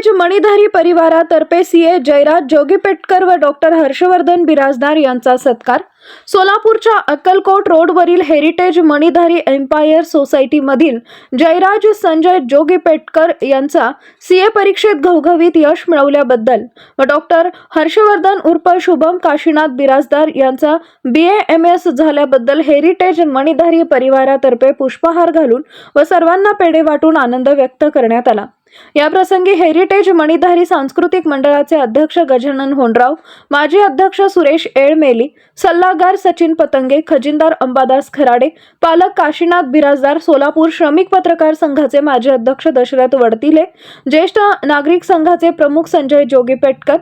College Manidhari परिवारातर्फे CA Jayraj Jogipetkar व doctor Harshvardhan Birajdar यांचा सत्कार. सोलापूरच्या अक्कलकोट रोडवरील हेरिटेज मणिधारी एम्पायर सोसायटीमधील जयराज संजय जोगीपेटकर यांचा सीए परीक्षेत घवघवीत यश मिळवल्याबद्दल व डॉक्टर हर्षवर्धन उर्फ शुभम काशीनाथ बिराजदार यांचा बी एम एस झाल्याबद्दल हेरिटेज मणिधारी परिवारातर्फे पुष्पहार घालून व सर्वांना पेढे वाटून आनंद व्यक्त करण्यात आला. याप्रसंगी हेरिटेज मणिधारी सांस्कृतिक मंडळाचे अध्यक्ष गजानन होनराव माजी अध्यक्ष सुरेश एळमेली सल्लागार सचिन पतंगे खजिनदार अंबादास खराडे पालक काशीनाथ बिराजदार सोलापूर श्रमिक पत्रकार संघाचे माजी अध्यक्ष दशरथ वडतिले ज्येष्ठ नागरिक संघाचे प्रमुख Sanjay Jogipetkar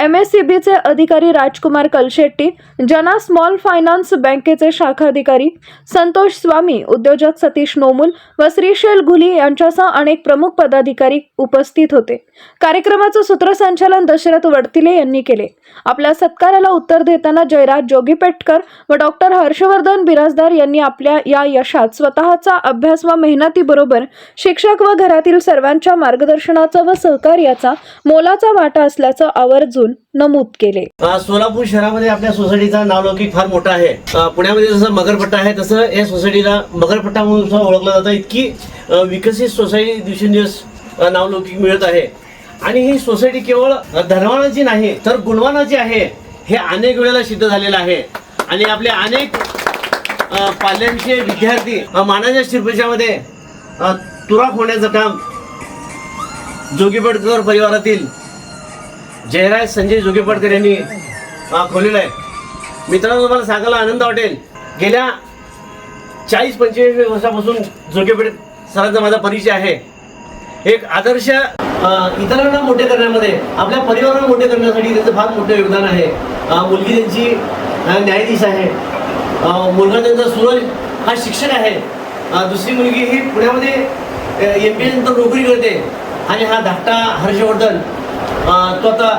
M S C बीचे अधिकारी राजकुमार कलशेट्टी जना स्मॉल फायनान्स बँकेचे शाखा अधिकारी संतोष स्वामी उद्योजक सतीश नोमुल व श्रीशैल घुली यांच्यासह अनेक प्रमुख पदाधिकारी उपस्थित होते. कार्यक्रमाचं सूत्रसंचालन दशरथ वडतिले यांनी केले. आपल्या सत्काराला उत्तर देताना जयराज जोगीपेटकर व डॉक्टर हर्षवर्धन बिराजदार यांनी आपल्या या यशात स्वतःचा अभ्यास व मेहनतीबरोबर शिक्षक व घरातील सर्वांच्या मार्गदर्शनाचा व सहकार्याचा मोलाचा वाटा असल्याचं आवर्जून नमूद केले. सोलापूर शहरामध्ये आपल्या सोसायटीचा नावलौकिक फार मोठा आहे. पुण्यामध्ये जसं मगरपट्टा आहे तसं या सोसायटीला मगरपट्टा म्हणून ओळखलं जातं. इतकी विकसित सोसायटी दिवसेंदिवस नावलौकिक मिळत आहे. आणि ही सोसायटी केवळ धनवानाची नाही तर गुणवानाची आहे. हे अनेक वेळेला सिद्ध झालेलं आहे. आणि आपले अनेक पाल्यांचे विद्यार्थी मानाच्या शिरपेशामध्ये तुराक होण्याचं काम जोगीपडकर परिवारातील जयराज संजय जोगीपडकर यांनी खोलेलं आहे. मित्रांनो तुम्हाला सांगायला आनंद वाटेल. गेल्या चाळीस पंचेचाळीस वर्षापासून जोगेपेड सरांचा माझा परिचय आहे. एक आदर्श इतरांना मोठे करण्यामध्ये आपल्या परिवाराला मोठे करण्यासाठी त्याचं फार मोठं योगदान आहे. मुलगी त्यांची न्यायाधीश आहे. मुलगा त्यांचा सूरज हा शिक्षक आहे. दुसरी मुलगी ही पुण्यामध्ये एम बी नंतर नोकरी करते. आणि हा धाकटा हर्षवर्धन तो आता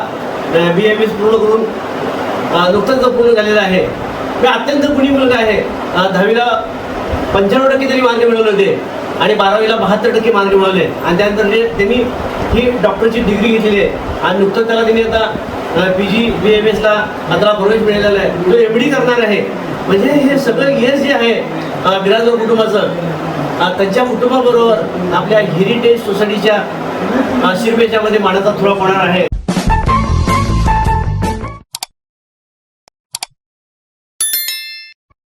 बी एम एस पूर्ण करून अ, नुकताच पूर्ण झालेला आहे. मी अत्यंत गुणी मुलगा आहे. दहावीला पंच्याण्णव टक्के तरी मार्क मिळवले होते. आणि बारावीला बहात्तर टक्के मार्क मिळवले. आणि त्यानंतर त्यांनी ही डॉक्टरची डिग्री घेतलेली आहे. आणि नुकतंच त्याला त्यांनी आता पी जी बी एम एसला आता प्रवेश मिळालेला आहे तो एम डी करणार आहे. म्हणजे हे सगळं यश जे आहे बिराजदार कुटुंबाचं त्यांच्या कुटुंबाबरोबर आपल्या हेरिटेज सोसायटीच्या शिरपेच्यामध्ये मानाचा थोडा होणार आहे.